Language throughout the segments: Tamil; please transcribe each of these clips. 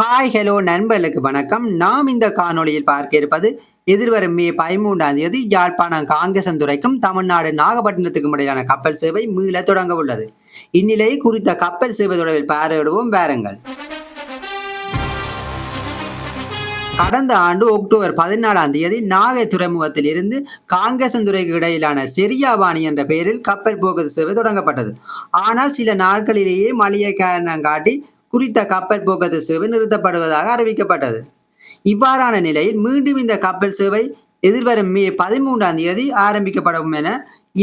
ஹாய் ஹலோ நண்பர்களுக்கு வணக்கம். நாம் இந்த காணொளியில் பார்க்க இருப்பது எதிர்வரும் மே பதிமூன்றாம் தேதி யாழ்ப்பாணம் காங்கேசந்துறைக்கும் தமிழ்நாடு நாகப்பட்டினத்துக்கும் இடையிலான கப்பல் சேவை மீள தொடங்க உள்ளது. இந்நிலையை குறித்த கப்பல் சேவை தொடர்பில் பார்வையிடுவோம். வாருங்கள். கடந்த ஆண்டு அக்டோபர் பதினாலாம் தேதி நாகை துறைமுகத்தில் இருந்து காங்கேசந்துறைக்கு இடையிலான செரியாபாணி என்ற பெயரில் கப்பல் போக்குவரத்து சேவை தொடங்கப்பட்டது. ஆனால் சில நாட்களிலேயே மளிகை காரணம் காட்டி குறித்த கப்பல் போக்குவரத்து சேவை நிறுத்தப்படுவதாக அறிவிக்கப்பட்டது. இவ்வாறான நிலையில் மீண்டும் இந்த கப்பல் சேவை எதிர்வரும் மே பதிமூன்றாம் தேதி ஆரம்பிக்கப்படும் என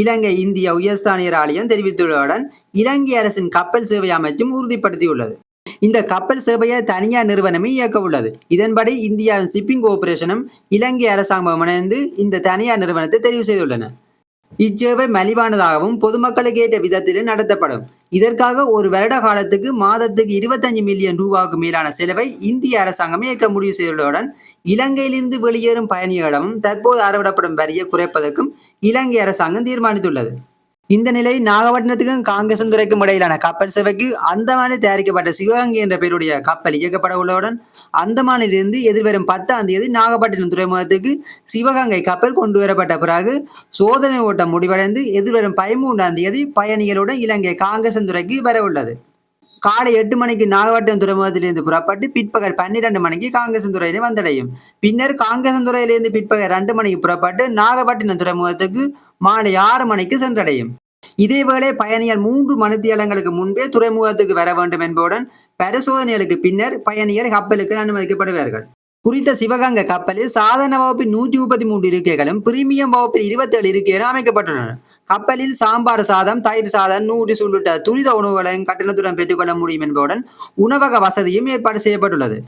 இலங்கை இந்திய உயர்ஸ்தானியர் ஆலயம் தெரிவித்துள்ளதுடன் இலங்கை அரசின் கப்பல் சேவை அமைச்சும் உறுதிப்படுத்தியுள்ளது. இந்த கப்பல் சேவையை தனியார் நிறுவனமே இயக்க உள்ளது இதன்படி இந்தியாவின் ஷிப்பிங் கோஆபரேஷனும் இலங்கை அரசாங்கமும் இணைந்து இந்த தனியார் நிறுவனத்தை தெரிவு செய்துள்ளன. இச்சேவை மலிவானதாகவும் பொதுமக்களுக்கு ஏற்ற விதத்திலும் நடத்தப்படும். இதற்காக ஒரு வருட காலத்துக்கு மாதத்துக்கு இருபத்தஞ்சு மில்லியன் ரூபாவுக்கு மேலான செலவை இந்திய அரசாங்கம் ஏற்க முடிவு செய்துள்ளதுடன் இலங்கையிலிருந்து வெளியேறும் பயணிகளிடமும் தற்போது அறவிடப்படும் வரியை குறைப்பதற்கும் இலங்கை அரசாங்கம் தீர்மானித்துள்ளது. இந்த நிலை நாகப்பட்டினத்துக்கும் காங்கேசந்துறைக்கும் இடையிலான கப்பல் சேவைக்கு அந்தமானில் தயாரிக்கப்பட்ட சிவகங்கை என்ற பெயருடைய கப்பல் இயக்கப்பட உள்ளவுடன் அந்தமானிலிருந்து எதிர்வரும் பத்தாம் தேதி நாகப்பட்டினம் துறைமுகத்துக்கு சிவகங்கை கப்பல் கொண்டு வரப்பட்ட பிறகு சோதனை ஓட்டம் முடிவடைந்து எதிர்வரும் பதிமூன்றாம் தேதி பயணிகளுடன் இலங்கை காங்கேசந்துறைக்கு வர உள்ளது. காலை எட்டு மணிக்கு நாகப்பட்டினம் துறைமுகத்திலிருந்து புறப்பட்டு பிற்பகல் பன்னிரண்டு மணிக்கு காங்கேசந்துறையிலே வந்தடையும். பின்னர் காங்கேசந்துறையிலிருந்து பிற்பகல் ரெண்டு மணிக்கு புறப்பட்டு நாகப்பட்டினம் துறைமுகத்துக்கு மாலை ஆறு மணிக்கு சென்றடையும். இதேவேளை பயணிகள் மூன்று மணித்தியாலங்களுக்கு முன்பே துறைமுகத்துக்கு வர வேண்டும் என்பதுடன் பரிசோதனைகளுக்கு பின்னர் பயணிகள் கப்பலுக்கு அனுமதிக்கப்படுவார்கள். குறித்த சிவகங்கை கப்பலில் சாதாரண வகுப்பில் நூற்றி முப்பத்தி மூன்று இருக்கைகளும் பிரீமியம் வகுப்பில் இருபத்தி ஏழு இருக்கைகளும் அமைக்கப்பட்டுள்ளன. கப்பலில் சாம்பார் சாதம் தயிர் சாதம் நூற்றி உள்ளிட்ட துரித உணவுகளையும் கட்டணத்துடன் பெற்றுக்கொள்ள முடியும் என்பதுடன் உணவக வசதியும் ஏற்பாடு செய்யப்பட்டுள்ளது.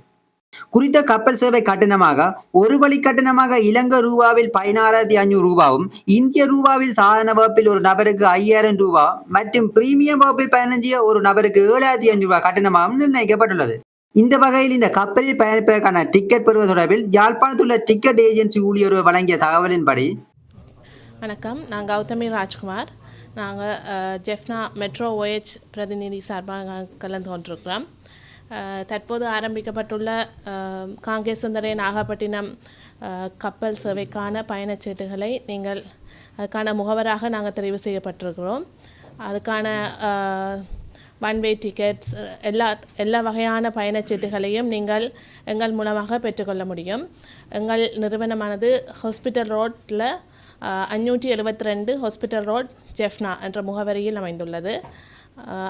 குறித்த கப்பல் சேவை கட்டணமாக ஒரு வழி கட்டணமாக இலங்கை ரூபாவில் பதினாறாயிரத்தி ஐநூறு ரூபாவும் இந்திய ரூபாவில் சாதாரண வகுப்பில் ஒரு நபருக்கு ஐயாயிரம் ரூபா மற்றும் பிரீமியம் வகுப்பில் பயணிச்சிய ஒரு நபருக்கு ஏழாயிரத்தி ஐநூறு ரூபாய் கட்டணமாகவும் நிர்ணயிக்கப்பட்டுள்ளது. இந்த வகையில் இந்த கப்பலில் பயணிப்பதற்கான டிக்கெட் பெறுவது தொடர்பில் யாழ்ப்பாணத்துள்ள டிக்கெட் ஏஜென்சி ஊழியர் வழங்கிய தகவலின்படி வணக்கம். நான் கௌதமி ராஜ்குமார். நாங்கள் ஜெஃப்னா மெட்ரோ ஓஎச் பிரதிநிதி சார்பாக கலந்து கொண்டிருக்கிறோம். தற்போது ஆரம்பிக்கப்பட்டுள்ள அஹ், காங்கேசுந்தரை நாகப்பட்டினம் கப்பல் சேவைக்கான பயணச்சீட்டுகளை நீங்கள் அதுக்கான முகவராக நாங்கள் தெரிவு செய்யப்பட்டிருக்கிறோம். அதுக்கான ஒன் வே டிக்கெட்ஸ் எல்லா எல்லா வகையான பயணச்சீட்டுகளையும் நீங்கள் எங்கள் மூலமாக பெற்றுக்கொள்ள முடியும். எங்கள் நிறுவனமானது ஹாஸ்பிட்டல் ரோட்டில் அஞ்சூற்றி எழுபத்தி ரெண்டு ஹாஸ்பிட்டல் ரோட் ஜெஃப்னா என்ற முகவரியில் அமைந்துள்ளது.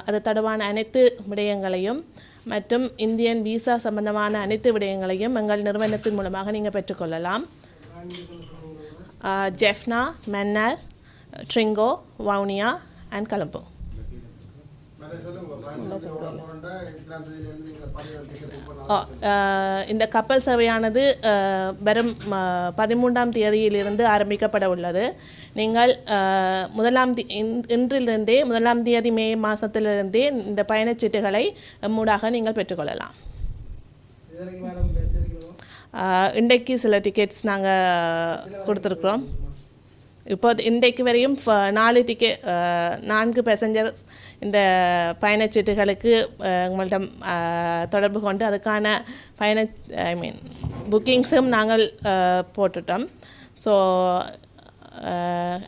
அது தொடர்பான அனைத்து விடயங்களையும் மற்றும் இந்தியன் விசா சம்பந்தமான அனைத்து விடயங்களையும் எங்கள் நிறுவனத்தின் மூலமாக நீங்கள் பெற்றுக்கொள்ளலாம். ஜெஃப்னா மென்னர் ட்ரிங்கோ வவுனியா அண்ட் கலம்போ. இந்த கப்பல் சேவையானது வெறும் வரும் பதிமூன்றாம் தேதியிலிருந்து ஆரம்பிக்கப்பட உள்ளது. நீங்கள் முதலாம் இன்றிலிருந்தே முதலாம் தேதி மே மாதத்திலிருந்தே இந்த பயணச்சீட்டுகளை மூடாக நீங்கள் பெற்றுக்கொள்ளலாம். இன்றைக்கு சில டிக்கெட்ஸ் நாங்கள் கொடுத்துருக்குறோம். இப்போ இன்றைக்கு வரையும் ஃப- நாலு டிக்கெட் நான்கு பேசஞ்சர்ஸ் இந்த பயணச்சீட்டுகளுக்கு உங்கள்கிட்ட தொடர்பு கொண்டு அதுக்கான பயண ஐ மீன் புக்கிங்ஸும் நாங்கள் போட்டுட்டோம். ஸோ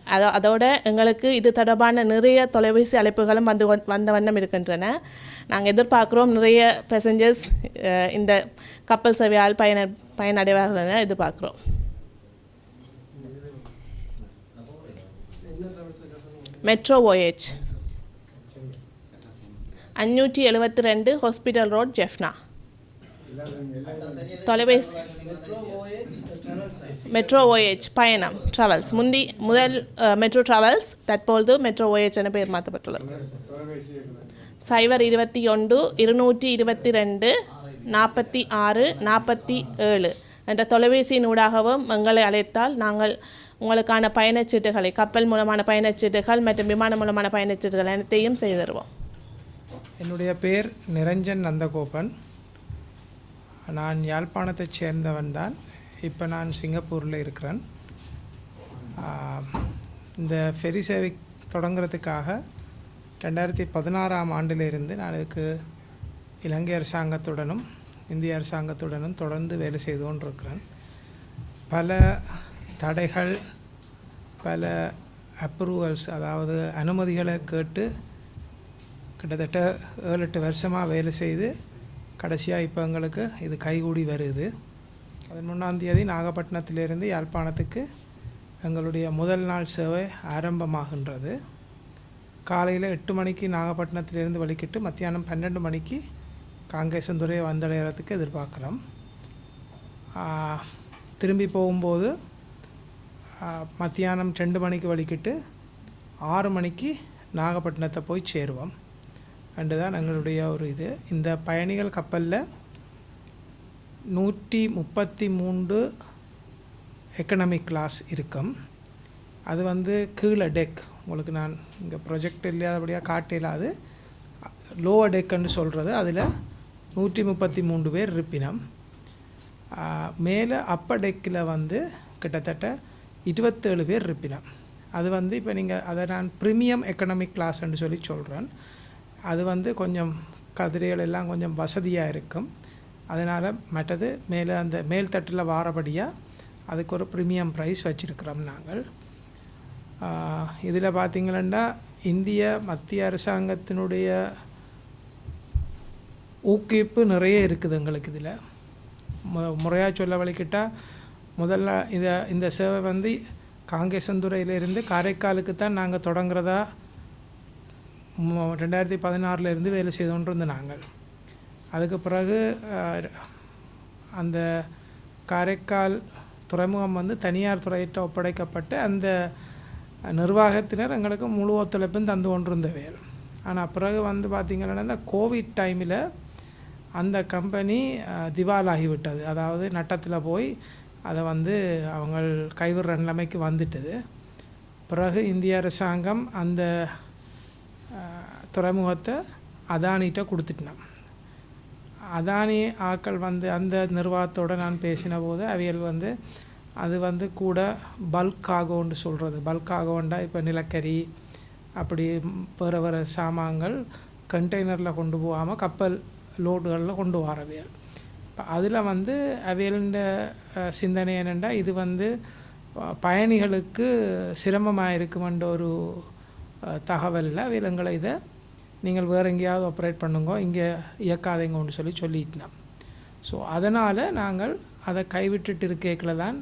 அதோ அதோட எங்களுக்கு இது தொடர்பான நிறைய தொலைபேசி அழைப்புகளும் வந்து கொண்- வந்த வண்ணம் இருக்கின்றன. நாங்கள் எதிர்பார்க்குறோம் நிறைய பேசஞ்சர்ஸ் இந்த கப்பல் சேவையால் பயன பயனடைவார்கள் என எதிர்பார்க்குறோம். மெட்ரோ ஓஎச் அஞ்சூற்றி எழுபத்தி ரெண்டு ஹாஸ்பிட்டல் ரோட் ஜெஃப்னா தொலைபேசி மெட்ரோ ஓஎச் பயணம் ட்ராவல்ஸ் முந்தி முதல் மெட்ரோ ட்ராவல்ஸ் தற்பொழுது மெட்ரோ ஓஎச் என பெயர் மாற்றப்பட்டுள்ளது சைபர் இருபத்தி ஒன்று இருநூற்றி இருபத்தி ரெண்டு நாற்பத்தி ஆறு நாற்பத்தி ஏழு என்ற தொலைபேசியின் ஊடாகவும் எங்களை அழைத்தால் நாங்கள் உங்களுக்கான பயணச்சீட்டுகளை கப்பல் மூலமான பயணச்சீட்டுகள் மற்றும் விமானம் மூலமான பயணச்சீட்டுகள் அனைத்தையும் செய்து தருவோம். என்னுடைய பேர் நிரஞ்சன் நந்தகோபன். நான் யாழ்ப்பாணத்தைச் சேர்ந்தவன் தான். இப்போ நான் சிங்கப்பூரில் இருக்கிறேன். இந்த ஃபெரி சேவை தொடங்குறதுக்காக ரெண்டாயிரத்தி பதினாறாம் ஆண்டிலிருந்து நான் இதுக்கு இலங்கை அரசாங்கத்துடனும் இந்திய அரசாங்கத்துடனும் தொடர்ந்து வேலை செய்து கொண்டிருக்கிறேன் பல தடைகள் பல அப்ரூவல்ஸ் அதாவது அனுமதிகளை கேட்டு கிட்டத்தட்ட ஏழு எட்டு வருஷமாக வேலை செய்து கடைசியாக இப்போ எங்களுக்கு இது கைகூடி வருது. பதினொன்றாம் தேதி நாகப்பட்டினத்திலிருந்து யாழ்ப்பாணத்துக்கு எங்களுடைய முதல் நாள் சேவை ஆரம்பமாகின்றது. காலையில் எட்டு மணிக்கு நாகப்பட்டினத்திலிருந்து வலிக்கிட்டு மத்தியானம் பன்னெண்டு மணிக்கு காங்கேசந்துறையை வந்தடைகிறதுக்கு எதிர்பார்க்குறோம். திரும்பி போகும்போது மத்தியானம் ரெண்டு மணிக்கு வலிக்கிட்டு ஆறு மணிக்கு நாகப்பட்டினத்தை போய் சேருவோம். ரெண்டு தான் எங்களுடைய ஒரு இது. இந்த பயணிகள் கப்பலில் நூற்றி முப்பத்தி மூன்று எக்கனாமிக் கிளாஸ் இருக்கும். அது வந்து கீழே டெக் உங்களுக்கு நான் இங்கே ப்ரொஜெக்ட் இல்லாதபடியாக காட்டையில் இல்லாது லோவர் டெக்குன்னு சொல்கிறது அதில் நூற்றி முப்பத்தி மூன்று பேர் இருப்பினம். மேலே அப்பர் டெக்கில் வந்து கிட்டத்தட்ட இருபத்தேழு பேர் இருப்பினம் அது வந்து இப்போ நீங்கள் அதை நான் ப்ரீமியம் எக்கனாமிக் கிளாஸ்ன்னு சொல்லி சொல்கிறேன் அது வந்து கொஞ்சம் கதிரைகள் எல்லாம் கொஞ்சம் வசதியாக இருக்கும். அதனால் மற்றது மேலே அந்த மேல் தட்டில் வாரபடியாக அதுக்கு ஒரு ப்ரீமியம் ப்ரைஸ் வச்சுருக்கிறோம் நாங்கள். இதில் பார்த்திங்களா இந்திய மத்திய அரசாங்கத்தினுடைய ஊக்குவிப்பு நிறைய இருக்குது எங்களுக்கு இதில். மு முறையாக சொல்ல வழிக்கிட்டால் முதல்ல இதை இந்த சேவை வந்து காங்கேசந்துறையிலேருந்து காரைக்காலுக்கு தான் நாங்கள் தொடங்குறதா ரெண்டாயிரத்தி பதினாறுலேருந்து வேலை செய்து நாங்கள். அதுக்கு பிறகு அந்த காரைக்கால் துறைமுகம் வந்து தனியார் துறையிட்ட ஒப்படைக்கப்பட்டு அந்த நிர்வாகத்தினர் எங்களுக்கு முழு ஒத்துழைப்பும் தந்து கொண்டிருந்தவையல் ஆனால் பிறகு வந்து பார்த்திங்கன்னா இந்த கோவிட் டைமில் அந்த கம்பெனி திவாலாகிவிட்டது. அதாவது நட்டத்தில் போய் அதை வந்து அவங்கள் கைவிடுற நிலைமைக்கு வந்துட்டது. பிறகு இந்திய அரசாங்கம் அந்த துறைமுகத்தை அதானிகிட்ட கொடுத்துட்டினான் அதானி ஆக்கள் வந்து அந்த நிர்வாகத்தோடு நான் பேசின போது அவியல் வந்து அது வந்து கூட பல்க் ஆகோன்னு சொல்கிறது பல்க் ஆகோண்டா இப்போ நிலக்கரி அப்படி வேறு வேறு சாமான்கள் கண்டெய்னரில் கொண்டு போகாமல் கப்பல் லோடுகளில் கொண்டு வரவியல் இப்போ அதில் வந்து அவியலுண்ட சிந்தனை என்னென்னா இது வந்து பயணிகளுக்கு சிரமமாக இருக்குமென்ற ஒரு தகவலில். அவியலுங்களை இதை நீங்கள் வேறு எங்கேயாவது ஆப்ரேட் பண்ணுங்க. இங்கே இயக்காதீங்கன்னு சொல்லி சொல்லிட்டோம் ஸோ அதனால் நாங்கள் அதை கைவிட்டுட்டு இருக்கேக்கில் தான்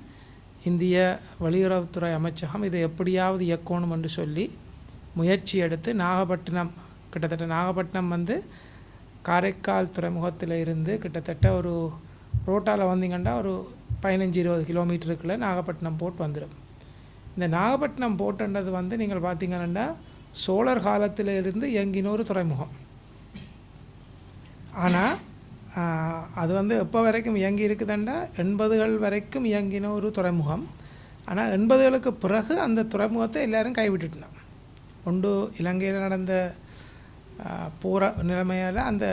இந்திய வெளியுறவுத்துறை அமைச்சகம் இதை எப்படியாவது இயக்கணும் என்று சொல்லி முயற்சி எடுத்து நாகப்பட்டினம் கிட்டத்தட்ட நாகப்பட்டினம் வந்து காரைக்கால் துறைமுகத்தில் இருந்து கிட்டத்தட்ட ஒரு ரோட்டாவில் வந்தீங்கன்னா ஒரு பதினஞ்சு இருபது கிலோமீட்டருக்குள்ளே நாகப்பட்டினம் போர்ட் வந்துடும் இந்த நாகப்பட்டினம் போர்ட்டுன்றது வந்து நீங்கள் பார்த்தீங்கன்னா சோழர் காலத்தில் இருந்து இயங்கினொரு துறைமுகம். ஆனால் அது வந்து எப்போ வரைக்கும் இயங்கி இருக்குதுண்டா எண்பதுகள் வரைக்கும் இயங்கின ஒரு துறைமுகம். ஆனால் எண்பதுகளுக்கு பிறகு அந்த துறைமுகத்தை எல்லோரும் கைவிட்டுட்டோம். ஒன்று இலங்கையில் நடந்த பூரா நிலைமையால் அந்த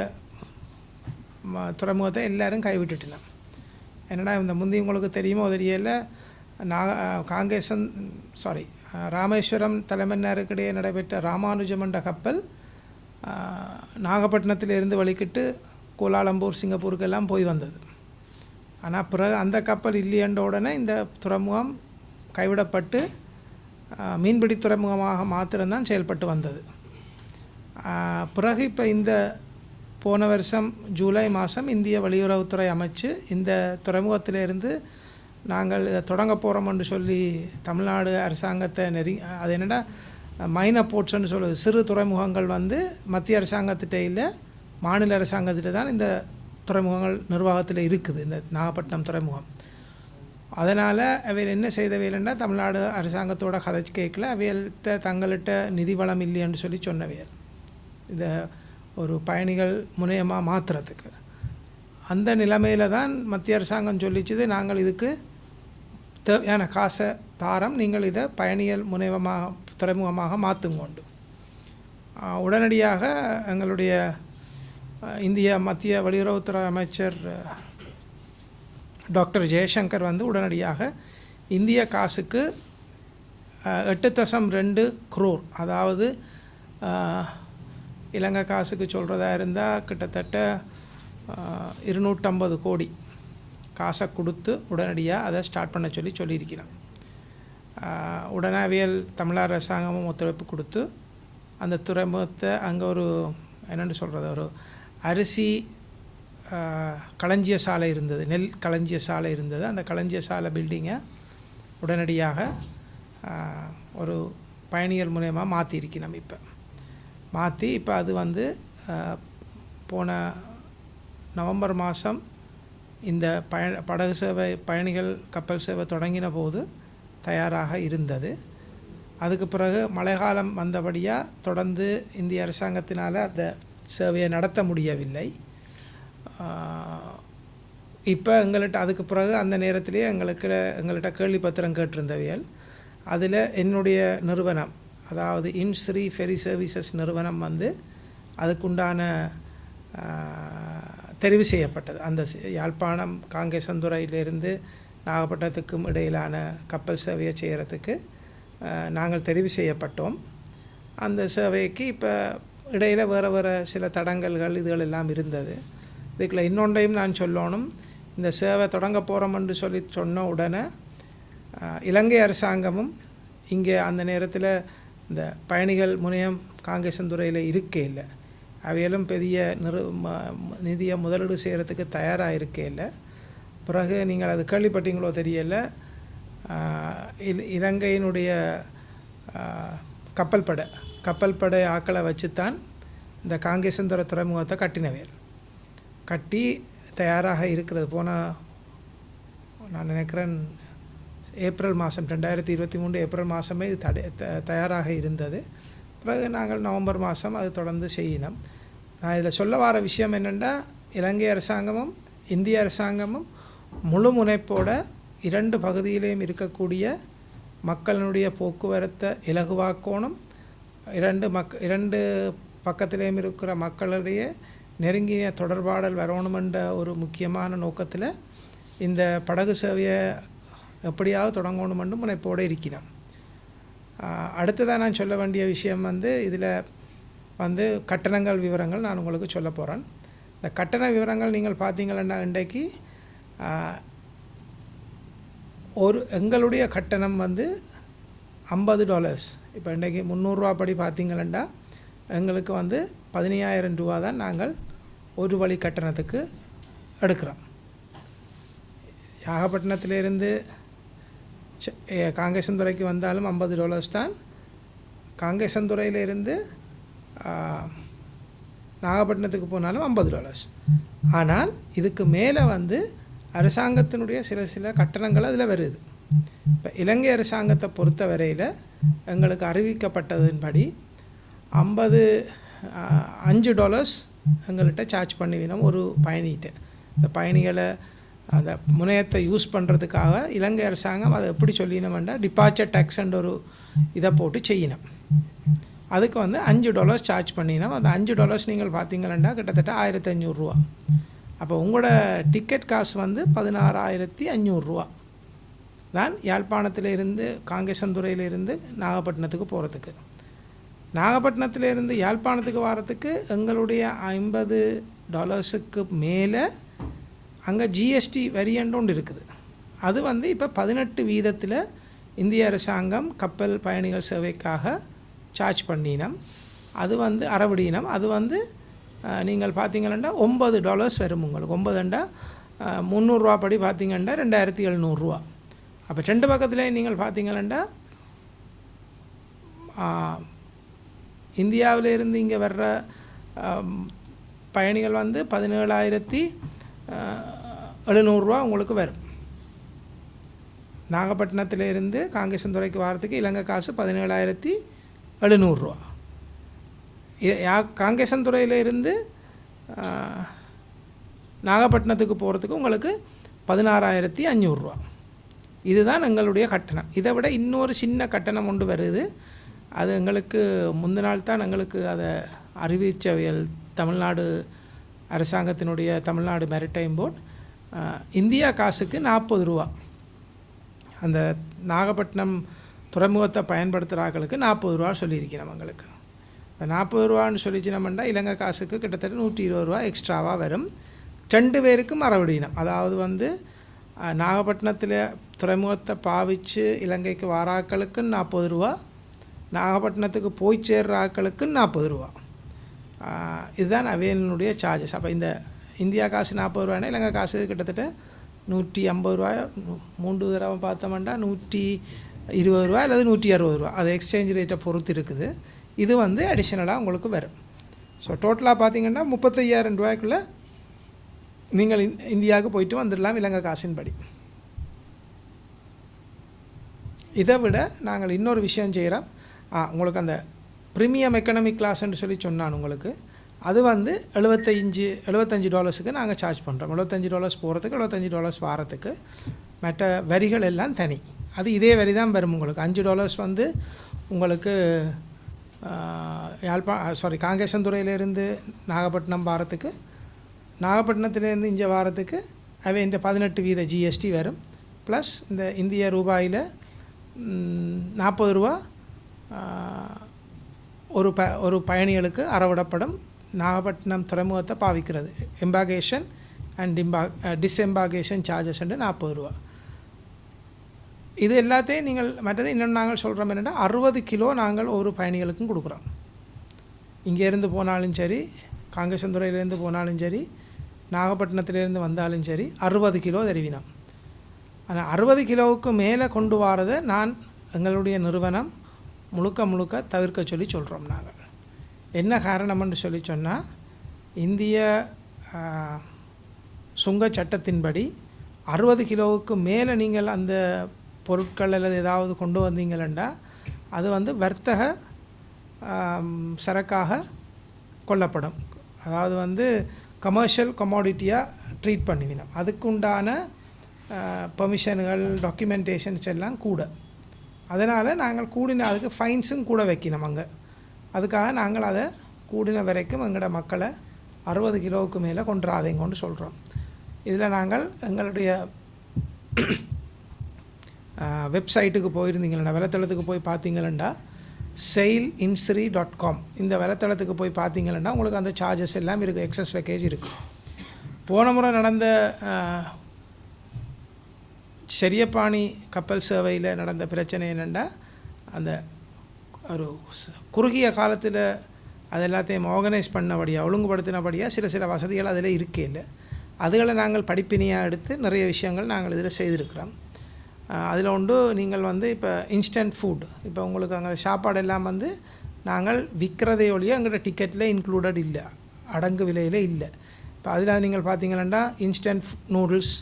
ம- துறைமுகத்தை எல்லோரும் கைவிட்டுட்டினோம் என்னடா இந்த முந்தி உங்களுக்கு தெரியுமோ தெரியல நாக காங்கேசன் சாரி ராமேஸ்வரம் தலைமன்னாருக்கிடையே நடைபெற்ற ராமானுஜம் என்ற கப்பல் நாகப்பட்டினத்தில் நாகப்பட்டினத்திலிருந்து வழிக்கிட்டு கோலாலம்பூர் சிங்கப்பூருக்கெல்லாம் போய் வந்தது. ஆனால் பிறகு அந்த கப்பல் இல்லையன்ற உடனே இந்த துறைமுகம் கைவிடப்பட்டு மீன்பிடி துறைமுகமாக மாத்திரம்தான் செயல்பட்டு வந்தது. பிறகு இப்போ இந்த போன வருஷம் ஜூலை மாதம் இந்திய வெளியுறவுத்துறை அமைச்சு இந்த துறைமுகத்திலிருந்து நாங்கள் இதை தொடங்க போகிறோம்னு சொல்லி தமிழ்நாடு அரசாங்கத்தை நெறி அது என்னடா மைன போர்ட்ஸ்ன்னு சொல்லுது சிறு துறைமுகங்கள் வந்து மத்திய அரசாங்கத்திட்ட இல்லை மாநில அரசாங்கத்திட்ட தான் இந்த துறைமுகங்கள் நிர்வாகத்தில் இருக்குது இந்த நாகப்பட்டினம் துறைமுகம். அதனால் அவையில் என்ன செய்தவையில்னா தமிழ்நாடு அரசாங்கத்தோட கதை கேட்கல அவையல்கிட்ட தங்கள்கிட்ட நிதி வளம் இல்லைன்னு சொல்லி சொன்னவையல். இதை ஒரு பயணிகள் முனையமாக மாற்றுறதுக்கு அந்த நிலைமையில் தான் மத்திய அரசாங்கம் சொல்லிச்சுது நாங்கள் இதுக்கு தேவையான காசை தாரம் நீங்கள் இதை பயணிகள் முனைவமாக துறைமுகமாக மாற்றுங்கொண்டு உடனடியாக எங்களுடைய இந்திய மத்திய வெளியுறவுத்துறை அமைச்சர் டாக்டர் ஜெயசங்கர் வந்து உடனடியாக இந்திய காசுக்கு எட்டு தசம் ரெண்டு குரோர் அதாவது இலங்கை காசுக்கு சொல்கிறதா இருந்தால் கிட்டத்தட்ட இருநூற்றம்பது கோடி காசை கொடுத்து உடனடியாக அதை ஸ்டார்ட் பண்ண சொல்லி சொல்லியிருக்கிறோம் உடனவியல் தமிழர் அரசாங்கமும் ஒத்துழைப்பு கொடுத்து அந்த துறைமுகத்தை அங்கே ஒரு என்னென்னு சொல்கிறது ஒரு அரிசி களஞ்சிய சாலை இருந்தது நெல் களஞ்சிய சாலை இருந்தது. அந்த களஞ்சிய சாலை பில்டிங்கை உடனடியாக ஒரு பயணிகள் மூலயமா மாற்றிருக்கணும் இப்போ. மாற்றி இப்போ அது வந்து போன நவம்பர் மாதம் இந்த பய படகு சேவை பயணிகள் கப்பல் சேவை தொடங்கின போது தயாராக இருந்தது. அதுக்கு பிறகு மழைக்காலம் வந்தபடியாக தொடர்ந்து இந்திய அரசாங்கத்தினால் அந்த சேவையை நடத்த முடியவில்லை. இப்போ எங்கள்கிட்ட அதுக்கு பிறகு அந்த நேரத்திலேயே எங்களுக்கு எங்கள்கிட்ட கேள்வி பத்திரம் கேட்டிருந்தவியல் அதில் என்னுடைய நிறுவனம் அதாவது இன்ஸ்ரீ ஃபெரி சர்வீசஸ் நிறுவனம் வந்து அதுக்குண்டான தெரிவு செய்யப்பட்டது. அந்த யாழ்ப்பாணம் காங்கேசந்துறையிலிருந்து நாகப்பட்டினத்துக்கும் இடையிலான கப்பல் சேவையை செய்கிறதுக்கு நாங்கள் தெரிவு செய்யப்பட்டோம். அந்த சேவைக்கு இப்போ இடையில் வேறு வேறு சில தடங்கல்கள் இதுகள் எல்லாம் இருந்தது. இதுக்குள்ள இன்னொன்றையும் நான் சொல்லணும். இந்த சேவை தொடங்க போகிறோம் என்று சொல்லி சொன்ன உடனே இலங்கை அரசாங்கமும் இங்கே அந்த நேரத்தில் இந்த பயணிகள் முனையம் காங்கேசந்துறையில் இருக்கே இல்லை. அவையெல்லாம் பெரிய நிறு ம- நிதியை முதலீடு செய்கிறதுக்கு தயாராக இருக்கே இல்லை. பிறகு நீங்கள் அது கேள்விப்பட்டீங்களோ தெரியல. இலங்கையினுடைய கப்பல் படை கப்பல் படை ஆக்களை வச்சுத்தான் இந்த காங்கேசந்துர துறைமுகத்தை கட்டினவேல் கட்டி தயாராக இருக்கிறது. போன நான் நினைக்கிறேன் ஏப்ரல் மாதம் ரெண்டாயிரத்தி இருபத்தி மூணு ஏப்ரல் மாதமே இது தடை த- தயாராக இருந்தது. பிறகு நாங்கள் நவம்பர் மாதம் அது தொடர்ந்து செய்யினோம். நான் இதில் சொல்ல வர விஷயம் என்னென்னா இலங்கை அரசாங்கமும் இந்திய அரசாங்கமும் முழு முனைப்போட இரண்டு பகுதியிலையும் இருக்கக்கூடிய மக்களினுடைய போக்குவரத்தை இலகுவாக்கணும். இரண்டு மக் இரண்டு பக்கத்திலேயும் இருக்கிற மக்களுடைய நெருங்கிய தொடர்பாடல் வரணுமென்ற ஒரு முக்கியமான நோக்கத்தில் இந்த படகு சேவையை எப்படியாவது தொடங்கணுமென்று முனைப்போடு இருக்கிறோம். அடுத்ததாக நான் சொல்ல வேண்டிய விஷயம் வந்து இதில் வந்து கட்டணங்கள் விவரங்கள் நான் உங்களுக்கு சொல்ல போகிறேன் இந்த கட்டண விவரங்கள் நீங்கள் பார்த்தீங்கன்னா இன்றைக்கு ஒரு எங்களுடைய கட்டணம் வந்து ஐம்பது டாலர்ஸ் இப்போ இன்றைக்கி முந்நூறுரூவா படி பார்த்தீங்கன்னா எங்களுக்கு வந்து பதினையாயிரம் ரூபா தான் நாங்கள் ஒரு வழி கட்டணத்துக்கு எடுக்கிறோம். யாகப்பட்டினத்திலேருந்து காங்கேசன்துறைக்கு வந்தாலும் ஐம்பது டாலர்ஸ் தான். காங்கேசன்துறையிலிருந்து நாகப்பட்டினத்துக்கு போனாலும் ஐம்பது டாலர்ஸ் ஆனால் இதுக்கு மேலே வந்து அரசாங்கத்தினுடைய சில சில கட்டணங்கள் அதில் வருது. இப்போ இலங்கை அரசாங்கத்தை பொறுத்த வரையில் எங்களுக்கு அறிவிக்கப்பட்டதின்படி ஐம்பது அஞ்சு டாலர்ஸ் எங்கள்கிட்ட சார்ஜ் பண்ணிவினோம் ஒரு பயணிகிட்ட இந்த பயணிகளை அந்த முனையத்தை யூஸ் பண்ணுறதுக்காக இலங்கை அரசாங்கம் அதை எப்படி சொல்லினோம்னா டிபார்ச்சர் டேக்ஸ்ன்ற ஒரு இதை போட்டு செய்யணும் அதுக்கு வந்து அஞ்சு டாலர்ஸ் சார்ஜ் பண்ணினோம். அந்த அஞ்சு டாலர்ஸ் நீங்கள் பார்த்தீங்கன்னா கிட்டத்தட்ட ஆயிரத்தி அஞ்சூறுரூவா அப்போ உங்களோட டிக்கெட் காசு வந்து பதினாறாயிரத்தி அஞ்சூறுரூவா தான் யாழ்ப்பாணத்திலிருந்து காங்கேசந்துறையிலிருந்து நாகப்பட்டினத்துக்கு போகிறதுக்கு நாகப்பட்டினத்திலிருந்து யாழ்ப்பாணத்துக்கு வரத்துக்கு எங்களுடைய ஐம்பது டாலர்ஸுக்கு மேலே அங்கே ஜிஎஸ்டி வரியண்ட் ஒன்று இருக்குது. அது வந்து இப்போ பதினெட்டு வீதத்தில் இந்திய அரசாங்கம் கப்பல் பயணிகள் சேவைக்காக சார்ஜ் பண்ணினோம். அது வந்து அறவடினம் அது வந்து நீங்கள் பார்த்தீங்கன்னா ஒம்பது டாலர்ஸ் வரும் உங்களுக்கு. ஒம்பதுண்டா முந்நூறுரூவா படி பார்த்தீங்கன்னா ரெண்டாயிரத்தி எழுநூறுரூவா அப்போ ரெண்டு பக்கத்துலேயும் நீங்கள் பார்த்தீங்கன்னா இந்தியாவிலிருந்து இங்கே வர்ற பயணிகள் வந்து பதினேழாயிரத்தி எழுநூறுரூவா உங்களுக்கு வரும். நாகப்பட்டினத்திலிருந்து காங்கேசன்துறைக்கு வாரத்துக்கு இலங்கை காசு பதினேழாயிரத்தி எழுநூறுரூவா யா காங்கேசன்துறையிலேருந்து நாகப்பட்டினத்துக்கு போகிறதுக்கு உங்களுக்கு பதினாறாயிரத்தி அஞ்சூறுரூவா இதுதான் எங்களுடைய கட்டணம். இதை விட இன்னொரு சின்ன கட்டணம் ஒன்று வருது. அது எங்களுக்கு முந்தின நாள் தான் எங்களுக்கு அதை அறிவிச்சவியல். தமிழ்நாடு அரசாங்கத்தினுடைய தமிழ்நாடு மெரிடைம் போர்ட் இந்தியா காசுக்கு நாற்பது ரூபா. அந்த நாகப்பட்டினம் துறைமுகத்தை பயன்படுத்துகிறார்களுக்கு நாற்பது ரூபா சொல்லியிருக்கிறோம் அவங்களுக்கு இப்போ நாற்பது ரூபான்னு சொல்லிச்சினோம்னா இலங்கை காசுக்கு கிட்டத்தட்ட நூற்றி இருபது ரூபா எக்ஸ்ட்ராவாக வரும். ரெண்டு பேருக்கும் மறுபடியும் அதாவது வந்து நாகப்பட்டினத்தில் துறைமுகத்தை பாவிச்சு இலங்கைக்கு வர ஆட்களுக்கு நாற்பது ரூபா நாகப்பட்டினத்துக்கு போய் சேர்ற ஆக்களுக்கு நாற்பது ரூபா. இதுதான் அவையனுடைய சார்ஜஸ் அப்போ இந்த இந்தியா காசு நாற்பது ரூபாய்னா இலங்கை காசு கிட்டத்தட்ட நூற்றி ஐம்பது ரூபாய் மூன்று தடவை பார்த்தோம்னா நூற்றி இருபது ரூபா அல்லது நூற்றி அறுபது ரூபா அது எக்ஸ்சேஞ்ச் ரேட்டை பொறுத்து இருக்குது. இது வந்து அடிஷ்னலாக உங்களுக்கு வரும். ஸோ டோட்டலாக பார்த்தீங்கன்னா முப்பத்தையாயிரம் ரூபாய்க்குள்ளே நீங்கள் இந்தியாவுக்கு போயிட்டு வந்துடலாம் இலங்கை காசின்படி. இதை விட நாங்கள் இன்னொரு விஷயம் செய்கிறோம் உங்களுக்கு அந்த ப்ரீமியம் எக்கனாமிக் கிளாஸ்ன்னு சொல்லி சொன்னான் உங்களுக்கு. அது வந்து எழுபத்தஞ்சு எழுபத்தஞ்சு டாலர்ஸுக்கு நாங்கள் சார்ஜ் பண்ணுறோம் எழுபத்தஞ்சு டாலர்ஸ் போகிறதுக்கு எழுபத்தஞ்சு டாலர்ஸ் வாரத்துக்கு. மற்ற வரிகள் எல்லாம் தனி. அது இதே வரி தான் வரும் உங்களுக்கு. அஞ்சு டாலர்ஸ் வந்து உங்களுக்கு யாழ்ப்பா சாரி காங்கேசந்துறையிலேருந்து நாகப்பட்டினம் வாரத்துக்கு நாகப்பட்டினத்துலேருந்து இங்கே வாரத்துக்கு அவை இந்த பதினெட்டு வீத ஜிஎஸ்டி வரும். ப்ளஸ் இந்த இந்திய ரூபாயில் நாற்பது ரூபா ஒரு ப ஒரு பயணிகளுக்கு அறவிடப்படும் நாகப்பட்டினம் துறைமுகத்தை பாவிக்கிறது. எம்பாகேஷன் அண்ட் டிம்பா டிஸ்எம்பாகேஷன் சார்ஜஸ் நாற்பது ரூபா. இது எல்லாத்தையும் நீங்கள் மற்றது இன்னொன்று நாங்கள் சொல்கிறோம் என்னென்னா அறுபது கிலோ நாங்கள் ஒரு பயணிகளுக்கும் கொடுக்குறோம். இங்கேருந்து போனாலும் சரி காங்கேசந்துறையிலேருந்து போனாலும் சரி நாகப்பட்டினத்திலேருந்து வந்தாலும் சரி அறுபது கிலோ தெரிவினம். ஆனால் அறுபது கிலோவுக்கு மேலே கொண்டு வரதை நான் எங்களுடைய நிறுவனம் முழுக்க முழுக்க தவிர்க்க சொல்லி சொல்கிறோம் நாங்கள் என்ன காரணம்னு சொல்லி சொன்னால் இந்திய சுங்க சட்டத்தின்படி அறுபது கிலோவுக்கு மேலே நீங்கள் அந்த பொருட்கள் அல்லது ஏதாவது கொண்டு வந்தீங்களா அது வந்து வர்த்தக சரக்காக கொள்ளப்படும் அதாவது வந்து கமர்ஷியல் கமாடிட்டியாக ட்ரீட் பண்ணுவினோம் அதுக்குண்டான பெர்மிஷன்கள் டாக்குமெண்டேஷன்ஸ் எல்லாம் கூட. அதனால் நாங்கள் கூடின அதுக்கு ஃபைன்ஸும் கூட வைக்கணும் அங்கே. அதுக்காக நாங்கள் அதை கூடின வரைக்கும் எங்களோட மக்களை அறுபது கிலோவுக்கு மேலே கொண்டுறாதீங்கன்னு சொல்கிறோம் இதில் நாங்கள் எங்களுடைய வெப்சைட்டுக்கு போயிருந்தீங்களா வலைத்தளத்துக்கு போய் பார்த்தீங்களா செயில் இன்ஸ்ரி டாட் காம் இந்த வலைத்தளத்துக்கு போய் பார்த்தீங்களா உங்களுக்கு அந்த சார்ஜஸ் எல்லாம் இருக்குது எக்ஸஸ் பேக்கேஜ் இருக்குது போன முறை நடந்த செரியப்பாணி கப்பல் சேவையில் நடந்த பிரச்சனை என்னென்னா அந்த ஒரு குறுகிய காலத்தில் அது எல்லாத்தையும் ஆர்கனைஸ் பண்ணபடியாக ஒழுங்குபடுத்தினபடியாக சில சில வசதிகள் அதில் இருக்கே இல்லை. அதுகளை நாங்கள் படிப்பினையாக எடுத்து நிறைய விஷயங்கள் நாங்கள் இதில் செய்திருக்கிறோம். அதில் உண்டு நீங்கள் வந்து இப்போ இன்ஸ்டன்ட் ஃபுட் இப்போ உங்களுக்கு அங்கே சாப்பாடு எல்லாம் வந்து நாங்கள் விற்கிறதே ஒழிய எங்கள்கிட்ட டிக்கெட்டில் இன்க்ளூடட் இல்லை. அடங்கு விலையில் இல்லை. இப்போ அதில் நீங்கள் பார்த்தீங்கன்னா instant noodles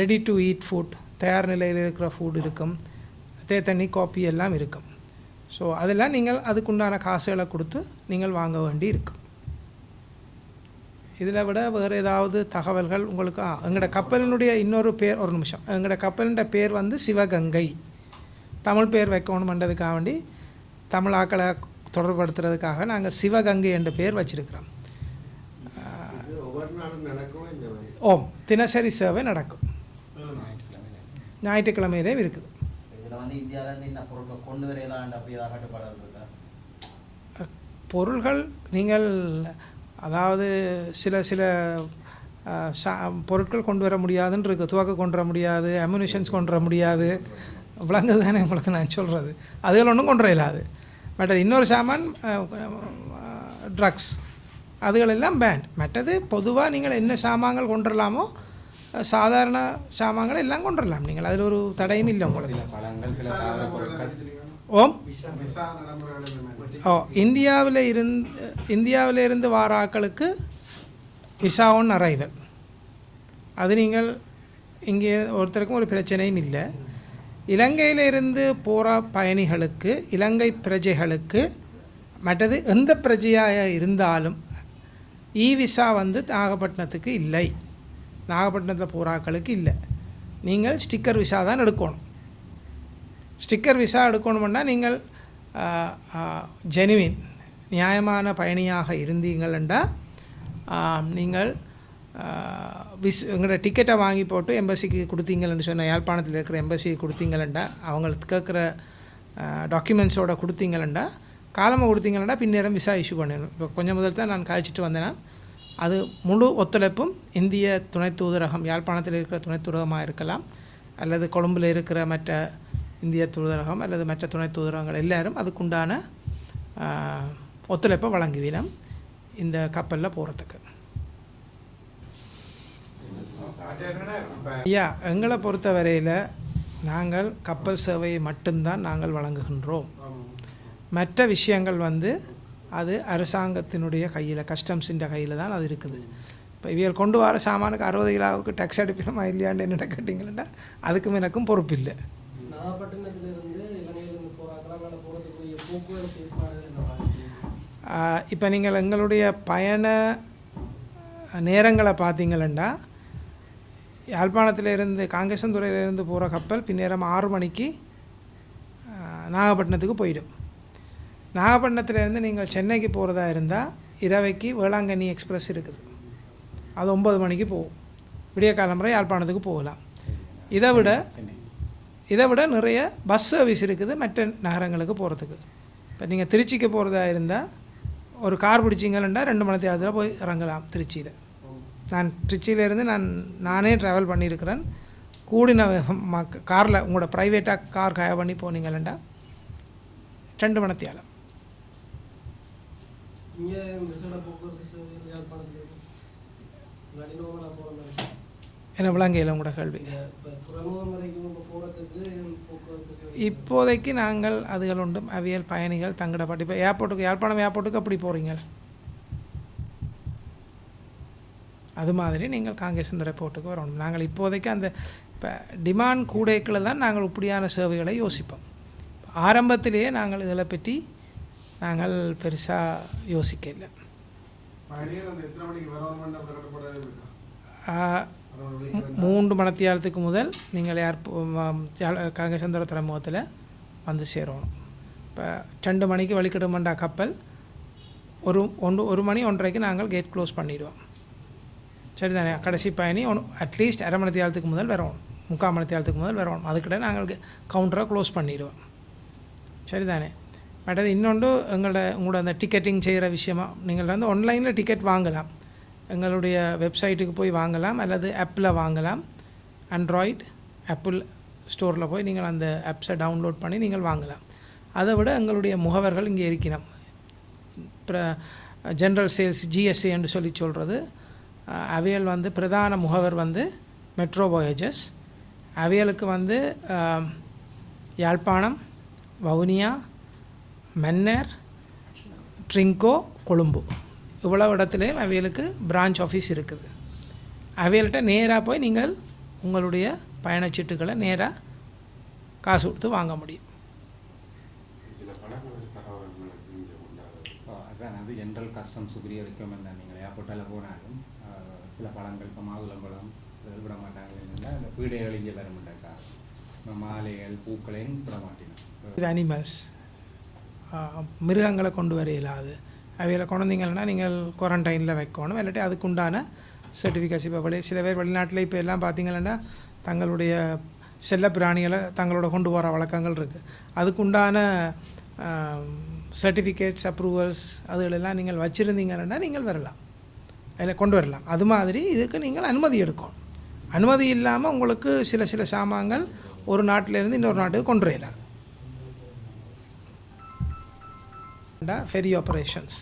ready to eat food தயார் நிலையில் இருக்கிற ஃபுட் இருக்கும். தேத்தண்ணி காப்பி எல்லாம் இருக்கும். ஸோ அதெல்லாம் நீங்கள் அதுக்குண்டான காசுகளை கொடுத்து நீங்கள் வாங்க வேண்டி இருக்கும். இதில் விட வேறு ஏதாவது தகவல்கள் உங்களுக்கு ஆ எங்களோட கப்பலினுடைய இன்னொரு பேர் ஒரு நிமிஷம். எங்களோட கப்பலின்ற பேர் வந்து சிவகங்கை. தமிழ் பேர் வைக்கணுமன்றதுக்காக வேண்டி தமிழ் ஆக்களை தொடர்படுத்துறதுக்காக நாங்கள் சிவகங்கை என்ற பேர் வச்சிருக்கிறோம். ஒவ்வொரு நாளும் நடக்கும். ஓம். தினசரி சேவை நடக்கும். ஞாயிற்றுக்கிழமையிலே இருக்குது. பொருள்கள் நீங்கள் அதாவது சில சில பொருட்கள் கொண்டு வர முடியாதுன்னு இருக்குது துவக்க கொண்டு வர முடியாது அம்யூனிஷன்ஸ் கொண்டு வர முடியாது. விளங்குது தானே உங்களுக்கு நான் சொல்கிறது அதுகள் ஒன்றும் கொண்டு வர இயலாது பட் இன்னொரு சாமான் ட்ரக்ஸ் அதுகள் எல்லாம் பேண்ட் மற்றது பொதுவாக நீங்கள் என்ன சாமான்கள் கொண்டு வரலாமோ அஹ், சாதாரண சாமான்கள் எல்லாம் கொண்டு வரலாம் நீங்கள் அதில் ஒரு தடையும் இல்லை உங்களுக்கு. ஓம். ஓ இந்தியாவில் இருந்து இந்தியாவில் இருந்து வார ஆட்களுக்கு விசா ஒன் அரைவல் அது நீங்கள் இங்கே ஒருத்தருக்கும் ஒரு பிரச்சனையும் இல்லை. இலங்கையில இருந்து போகிற பயணிகளுக்கு இலங்கை பிரஜைகளுக்கு மற்றது எந்த பிரஜையாக இருந்தாலும் இ விசா வந்து நாகப்பட்டினத்துக்கு இல்லை. நாகப்பட்டினத்தில் பூராக்களுக்கு இல்லை. நீங்கள் ஸ்டிக்கர் விசா தான் எடுக்கணும். ஸ்டிக்கர் விசா எடுக்கணும்னா நீங்கள் ஜெனுவின் நியாயமான பயணியாக இருந்தீங்கள்ண்டா நீங்கள் விஸ் எங்களோட டிக்கெட்டை வாங்கி போட்டு எம்பசிக்கு கொடுத்தீங்கள்னு சொன்ன யாழ்ப்பாணத்தில் இருக்கிற எம்பசிக்கு கொடுத்தீங்களா அவங்களுக்கு கேட்குற டாக்குமெண்ட்ஸோட கொடுத்தீங்களண்டா காலமாக கொடுத்தீங்கன்னா பின்னேரம் விசா இஷ்யூ பண்ணிடணும். இப்போ கொஞ்சம் முதல் தான் நான் காய்ச்சிட்டு வந்தேன் அது முழு ஒத்துழைப்பும் இந்திய துணை தூதரகம் யாழ்ப்பாணத்தில் இருக்கிற துணை தூதரகமாக இருக்கலாம் அல்லது கொழும்பில் இருக்கிற மற்ற இந்திய தூதரகம் அல்லது மற்ற துணை தூதரகங்கள் எல்லோரும் அதுக்குண்டான ஆஹ், ஒத்துழைப்பை வழங்குவினம் இந்த கப்பலில் போகிறதுக்கு ஐயா எங்களை பொறுத்த வரையில் நாங்கள் கப்பல் சேவையை மட்டும்தான் நாங்கள் வழங்குகின்றோம். மற்ற விஷயங்கள் வந்து அது அரசாங்கத்தினுடைய கையில் கஸ்டம்ஸிൻ്റെ கையில் தான் அது இருக்குது. இப்போ இவியல் கொண்டு வர சாமானுக்கு அறுபது கிலோவுக்கு டேக்ஸ் அடிப்பினமா இல்லையான்னு என்ன கேட்டிங்கன்னா அதுக்கும் எனக்கும் பொறுப்பு இல்லை. இப்போ நீங்கள் எங்களுடைய பயண நேரங்களை பார்த்தீங்களா யாழ்ப்பாணத்திலிருந்து காங்கேசந்துறையிலிருந்து போகிற கப்பல் பின்னேரம் ஆறு மணிக்கு நாகப்பட்டினத்துக்கு போயிடும். நாகப்பட்டினத்துலேருந்து நீங்கள் சென்னைக்கு போகிறதா இருந்தால் இரவைக்கு வேளாங்கண்ணி எக்ஸ்பிரஸ் இருக்குது. அது ஒம்பது மணிக்கு போகும். விடிய காலம்பரை யாழ்ப்பாணத்துக்கு போகலாம். இதை விட இதை விட நிறைய பஸ் சர்வீஸ் இருக்குது மற்ற நகரங்களுக்கு போகிறதுக்கு இப்போ நீங்கள் திருச்சிக்கு போகிறதா இருந்தால் ஒரு கார் பிடிச்சிங்கன்னா ரெண்டு மணி தேதியில் போய் இறங்கலாம் திருச்சியில். நான் திருச்சியிலேருந்து நான் நானே ட்ராவல் பண்ணியிருக்கிறேன். கூடின காரில் உங்களோட ப்ரைவேட்டாக கார் கய பண்ணி போனீங்களா ரெண்டு மணி நேரம் இங்கே விசேட போக்குவரத்து சேவை யாழ்ப்பாணத்தில் நடினோமலாக போகிற மாதிரி என்ன விளங்கையில் உங்களோட கேள்வி? இப்போதைக்கு நாங்கள் அதுகள் உண்டு. அவியல் பயணிகள் தங்கிடப்பட்டு இப்போ ஏர்போர்ட்டுக்கு யாழ்ப்பாணம் ஏர்போர்ட்டுக்கு அப்படி போகிறீங்க அது மாதிரி நீங்கள் காங்கேசந்தரை போர்ட்டுக்கு வரணும். நாங்கள் இப்போதைக்கு அந்த இப்போ டிமாண்ட் கூடைக்குள்ள தான் நாங்கள் இப்படியான சேவைகளை யோசிப்போம். ஆரம்பத்திலேயே நாங்கள் இதில் பற்றி நாங்கள் பெருசாக யோசிக்கல. மூன்று மணத்தியாலத்துக்கு முதல் நீங்கள் யார் காங்கேசந்திர துறைமுகத்தில் வந்து சேரணும். இப்போ ரெண்டு மணிக்கு வழிக்கிடுமண்டா கப்பல். ஒரு ஒன்று ஒரு மணி ஒன்றரைக்கு நாங்கள் கேட் க்ளோஸ் பண்ணிடுவோம். சரிதானே? கடைசி பயணி ஒன்று அட்லீஸ்ட் அரை மணி நேரத்துக்கு முதல் வரணும். முக்கால் மணி நேரத்துக்கு முதல் வரணும். அதுக்கிட்ட நாங்கள் கவுண்டரை க்ளோஸ் பண்ணிடுவோம். சரிதானே? மற்றது இன்னொன்று எங்களோட உங்களோட அந்த டிக்கெட்டிங் செய்கிற விஷயமா. நீங்கள் வந்து ஆன்லைனில் டிக்கெட் வாங்கலாம். எங்களுடைய வெப்சைட்டுக்கு போய் வாங்கலாம் அல்லது ஆப்பில் வாங்கலாம். ஆண்ட்ராய்ட் ஆப்பிள் ஸ்டோரில் போய் நீங்கள் அந்த ஆப்ஸை டவுன்லோட் பண்ணி நீங்கள் வாங்கலாம். அதை விட எங்களுடைய முகவர்கள் இங்கே இருக்கிறோம் ஜென்ரல் சேல்ஸ் ஜிஎஸ்சி என்று சொல்லி சொல்கிறது அவியல் வந்து பிரதான முகவர் வந்து மெட்ரோ voyages. அவியலுக்கு வந்து யாழ்ப்பாணம் வவுனியா மன்னர் ட்ரிங்கோ கொழும்பு இவ்வளவு இடத்துலையும் அவியலுக்கு பிரான்ச் ஆஃபீஸ் இருக்குது. அவியல்கிட்ட நேராக போய் நீங்கள் உங்களுடைய பயணச்சீட்டுகளை நேராக காசு கொடுத்து வாங்க முடியும். அதான் அது ஜென்ரல் கஸ்டம்ஸ் உரிய ரெக்கமெண்ட் தான் நீங்கள் ஏர்போர்ட்டில் போனாலும் சில பழங்கள் இப்போ மாதுளம்பழம் விட மாட்டாங்க இல்லைன்னா அந்த பீடைகள் இங்கே வர மாட்டாக்கா இந்த மாலைகள் பூக்களையும் விட மாட்டேன் இது அனிமல்ஸ் மிருகங்களை கொண்டு வர இயலாது அவையில் குழந்தைங்கள்னா நீங்கள் குவாரண்டைனில் வைக்கணும். இல்லாட்டி அதுக்குண்டான சர்டிஃபிகேட்ஸ் இப்போ வெளி சில பேர் வெளிநாட்டில் இப்போ எல்லாம் பார்த்தீங்கன்னா தங்களுடைய செல்ல பிராணிகளை தங்களோட கொண்டு வர வழக்கங்கள் இருக்குது அதுக்குண்டான சர்டிஃபிகேட்ஸ் அப்ரூவல்ஸ் அதுகளெல்லாம் நீங்கள் வச்சுருந்தீங்கன்னா நீங்கள் வரலாம். அதில் கொண்டு வரலாம். அது மாதிரி இதுக்கு நீங்கள் அனுமதி எடுக்கணும். அனுமதி இல்லாமல் உங்களுக்கு சில சில சாமான்கள் ஒரு நாட்டிலேருந்து இன்னொரு நாட்டுக்கு கொண்டு வரலாம் ஃபெரி ஆப்ரேஷன்ஸ்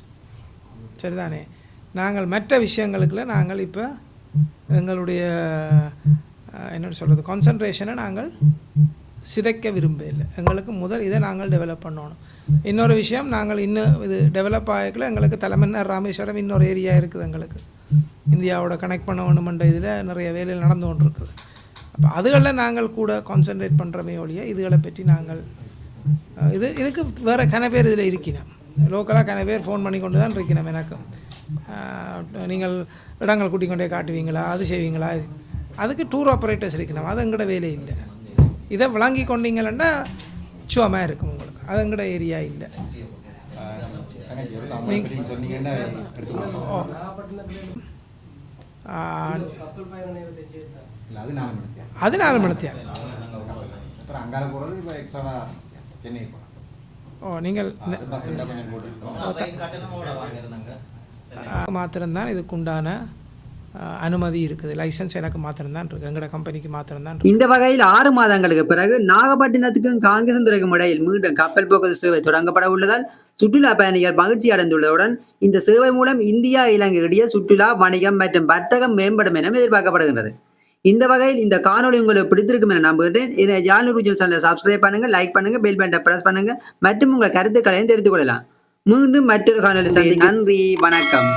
சரிதானே? நாங்கள் மற்ற விஷயங்களுக்குள்ள நாங்கள் இப்போ எங்களுடைய அஹ், சொல்கிறது கான்சன்ட்ரேஷனை நாங்கள் சிதைக்க விரும்பவில்லை. எங்களுக்கு முதல் இதை நாங்கள் டெவலப் பண்ணணும். இன்னொரு விஷயம் நாங்கள் இன்னும் இது டெவலப் ஆகிக்கல எங்களுக்கு தலைமன்னர் ராமேஸ்வரம் இன்னொரு ஏரியா இருக்குது எங்களுக்கு. இந்தியாவோட கனெக்ட் பண்ண வேணுமென்ற இதில் நிறைய வேலையில் நடந்து கொண்டு இருக்குது அப்போ அதுகளில் நாங்கள் கூட கான்சென்ட்ரேட் பண்ணுறமே ஒழிய இதுகளை பற்றி நாங்கள் இது இதுக்கு வேறு கன பேர் இதில் இருக்கிறோம் லோக்கலாக கன பேர் ஃபோன் பண்ணி கொண்டு தான் இருக்கிறோம் எனக்கு. அஹ், நீங்கள் இடங்கள் கூட்டிக் கொண்டே காட்டுவீங்களா? அது செய்வீங்களா? அதுக்கு டூர் ஆப்ரேட்டர்ஸ் இருக்கணும் அது எங்களோட வேலை இல்லை. இதை விளங்கி கொண்டீங்கன்னா சுவமாக இருக்கும் உங்களுக்கு. அது எங்களோட ஏரியா இல்லை. அது நாலு அப்புறம் அங்கால போகிறது இப்போ எக்ஸ்ட்ராவாக சென்னை போகலாம் ஓ நீங்கள் மாத்திரம்தான் இதுக்கு உண்டான அஹ், அனுமதி இருக்குது. லைசன்ஸ் எனக்கு மாத்திரம்தான் இருக்குது எங்களோட கம்பெனிக்கு மாத்திரம்தான் இந்த வகையில் ஆறு மாதங்களுக்கு பிறகு நாகப்பட்டினத்துக்கும் காங்கேசந்துறைக்கும் இடையில் மீண்டும் கப்பல் போக்குவரத்து சேவை தொடங்கப்பட உள்ளதால் சுற்றுலா பயணிகள் மகிழ்ச்சி அடைந்துள்ளதுடன் இந்த சேவை மூலம் இந்தியா இலங்கை இடையே சுற்றுலா வணிகம் மற்றும் வர்த்தகம் மேம்படும் என எதிர்பார்க்கப்படுகின்றது. இந்த வகையில் இந்த காணொளி உங்களுக்கு பிடித்திருக்கும் என நம்புகிறேன். இதை ஜாலு ரூஜன் சேனலை சப்ஸ்கிரைப் பண்ணுங்க லைக் பண்ணுங்க பெல் பட்டனை பிரஸ் பண்ணுங்க. மற்றும் உங்கள் கருத்துக்களையும் தெரிந்து கொள்ளலாம். மீண்டும் மற்றொரு காணொளி சந்தி நன்றி வணக்கம்.